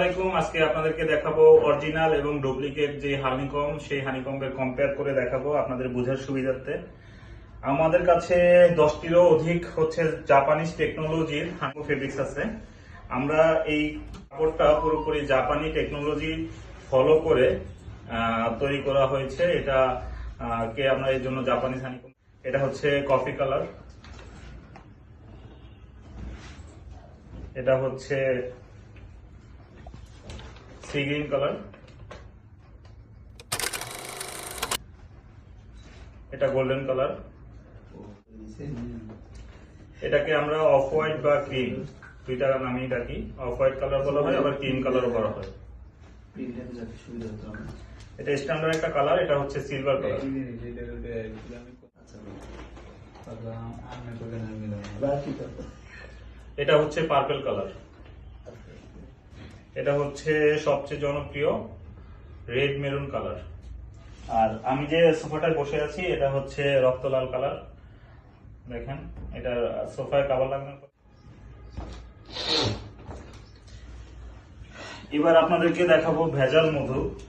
আলাইকুম। আজকে আপনাদেরকে দেখাবো অরিজিনাল এবং ডুপ্লিকেট যে হানিকম, সেই হানিকমের কম্পেয়ার করে দেখাবো আপনাদের বোঝার সুবিধার্থে। আমাদের কাছে দশটিরও অধিক হচ্ছে জাপানিজ টেকনোলজির হানিকম ফেব্রিক্স আছে। আমরা এই কাপড়টা পুরোপুরি জাপানি টেকনোলজি ফলো করে তৈরি করা হয়েছে। এটা কে আমরা এর জন্য জাপানিজ হানিকম? এটা হচ্ছে কফি কালার এটা হচ্ছে সি গ্রিন কালার এটা গোল্ডেন কালার এটাকে আমরা অফ হোয়াইট বা ক্রিম দুইটা নামেই ডাকি। অফ হোয়াইট কালার বলা হয় আবার ক্রিম কালারও করা হয়। এটা স্ট্যান্ডার্ড একটা কালার এটা হচ্ছে সিলভার কালার আচ্ছা এটা হচ্ছে পার্পল কালার এটা হচ্ছে সবচেয়ে জনপ্রিয় রেড মেরুন কালার। আর আমি যে সোফাটায় বসে আছি, এটা হচ্ছে রক্ত লাল কালার। দেখেন, এটা সোফায় কাবার লাগানোর পর- এবার আপনাদেরকে দেখাবো ভেজাল মধু।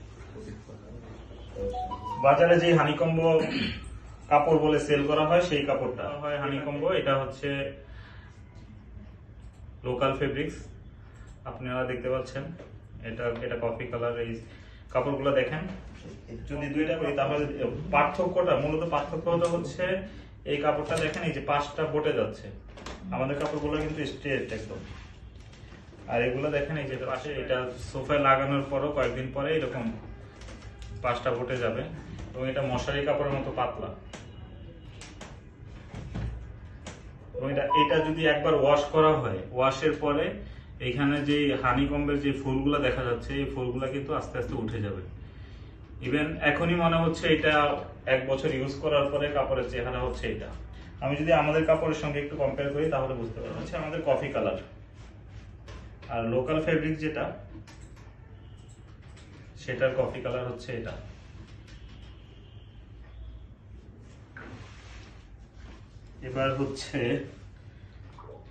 বাজারে যে হানিকম্ব কাপড় বলে সেল করা হয়, সেই কাপড়টা হয় হানিকম্ব। এটা হচ্ছে লোকাল ফেব্রিক্স আপনারা দেখতে পাচ্ছেন, এটা এটা কফি কালার এই কাপড়গুলো দেখেন। যদি দুইটা করি, তাহলে পার্থক্যটা, মূলত পার্থক্যটা হচ্ছে এই কাপড়টা দেখেন, এই যে পাঁচটা বটে যাচ্ছে। আমাদের কাপড়গুলো কিন্তু স্ট্রেট একদম। আর এগুলো দেখেন, এই যে পাশে, এটা সোফায় লাগানোর পরও কয়েকদিন পরে এরকম পাঁচটা বটে যাবে। এবং এটা মশারি কাপড়ের মতো পাতলা। এবং এটা এটা যদি একবার ওয়াশ করা হয় ওয়াশের পরে এখানে যে হানিকম্বের যে ফুলগুলো দেখা যাচ্ছে, এই ফুলগুলো কিন্তু আস্তে আস্তে উঠে যাবে। ইভেন এখনই মনে হচ্ছে এটা এক বছর ইউজ করার পরে কাপড়ের চেহারা হচ্ছে এটা। আমি যদি আমাদের কাপড়ের সঙ্গে একটু কম্পেয়ার করি, তাহলে বুঝতে পারব হচ্ছে আমাদের কফি কালার আর লোকাল ফেব্রিক যেটা, সেটার কফি কালার হচ্ছে এটা। এবার হচ্ছে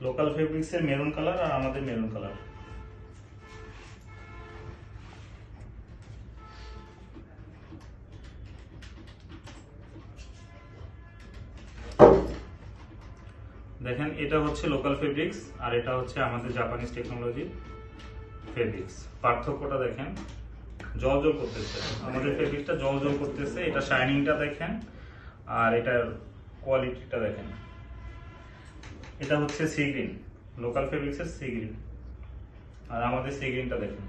লোকাল ফেব্রিক্স এর মেরুন কালার আর আমাদের মেরুন কালার দেখেন, এটা হচ্ছে লোকাল ফেব্রিক্স আর এটা হচ্ছে আমাদের জাপানিজ টেকনোলজি ফেব্রিক্স পার্থক্যটা দেখেন জল জল করতেছে। আমাদের ফেব্রিক্সটা জল জল করতেছে, এটা শাইনিংটা দেখেন আর এটার কোয়ালিটিটা দেখেন। এটা হচ্ছে সি গ্রিন। লোকাল ফেব্রিক্সের সি গ্রিন। আর আমাদের সি গ্রিনটা দেখুন।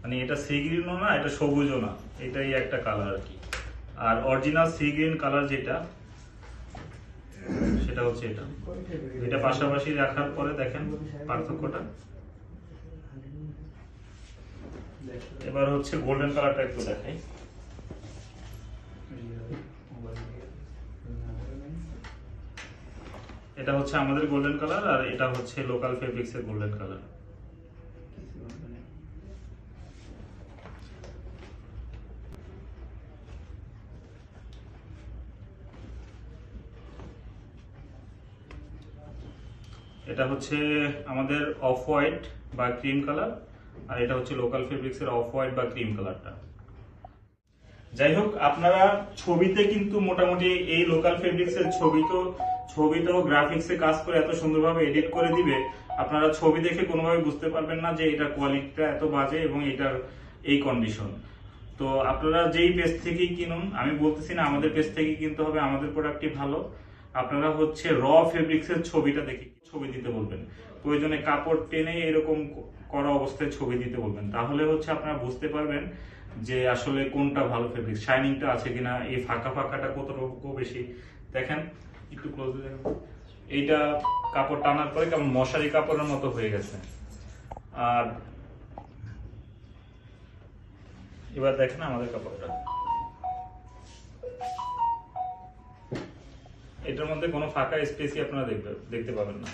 মানে এটা সি গ্রিনও না, এটা সবুজও না। এটাই একটা কালার আর কি। আর অরিজিনাল সি গ্রিন কালার যেটা, সেটা হচ্ছে এটা। এটা পাশাপাশি রাখার পরে দেখেন পার্থক্যটা। এবার হচ্ছে গোল্ডেন কালারটা একটু দেখাই। এটা হচ্ছে আমাদের গোল্ডেন কালার আর এটা হচ্ছে লোকাল ফেব্রিক্স এর গোল্ডেন কালার এটা হচ্ছে আমাদের অফ হোয়াইট বা ক্রিম কালার আর এটা হচ্ছে লোকাল ফেব্রিক্স এর অফ হোয়াইট বা ক্রিম কালারটা যাই হোক, আপনারা ছবিতে কিন্তু মোটামুটি এই লোকাল ফেব্রিক্স এর ছবি তো ছবিতেও গ্রাফিক্স এ কাজ করে এত সুন্দরভাবে এডিট করে দিবে, আপনারা ছবি দেখে কোনোভাবে বুঝতে পারবেন না যে এটা কোয়ালিটিটা এত বাজে এবং এটার এই কন্ডিশন তো আপনারা যেই পেজ থেকেই কিনুন, আমি বলতেছি না আমাদের পেজ থেকে কিনতে হবে, আমাদের প্রোডাক্টই ভালো। আপনারা হচ্ছে র ফেব্রিক্স এর ছবিটা দেখে ছবি দিতে বলবেন। প্রয়োজনে কাপড় টেনে এরকম করা অবস্থায় ছবি দিতে বলবেন। তাহলে হচ্ছে আপনারা বুঝতে পারবেন যে আসলে কোনটা ভালো ফেব্রিক শাইনিংটা আছে কিনা? এই ফাঁকা ফাঁকাটা কতটুকু বেশি? দেখেন, একটু ক্লোজ দেখেন। এইটা কাপড় টানার পরে কেমন মশারি কাপড়ের মতো হয়ে গেছে। আর এবার দেখেন আমাদের কাপড়টা। এটার মধ্যে কোনো ফাঁকা স্পেসই আপনারা দেখবে দেখতে পাবেন না।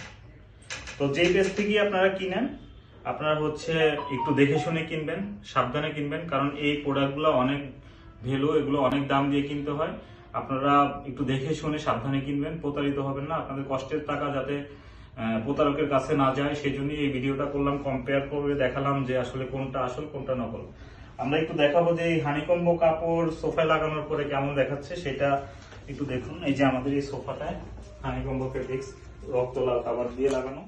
তো যেই পেজ থেকেই আপনারা কিনেন আপনারা হচ্ছে একটু দেখে শুনে কিনবেন, সাবধানে কিনবেন, কারণ এই প্রোডাক্টগুলো অনেক ভ্যালু এগুলো অনেক দাম দিয়ে কিনতে হয়। আপনারা একটু দেখে শুনে সাবধানে কিনবেন, প্রতারিত হবেন না। আপনাদের কষ্টের টাকা যাতে প্রতারকের কাছে না যায় সেই জন্যই এই ভিডিওটা করলাম কম্পেয়ার করে দেখালাম যে আসলে কোনটা আসল, কোনটা নকল। আমরা একটু দেখাবো যে এই হানিকম্ব কাপড় সোফায় লাগানোর পরে কেমন দেখাচ্ছে, সেটা একটু দেখুন। এই যে আমাদের এই সোফাটায় হানিকম্ব ফেব্রিক্স রক্ত লাল কাবার দিয়ে লাগানো।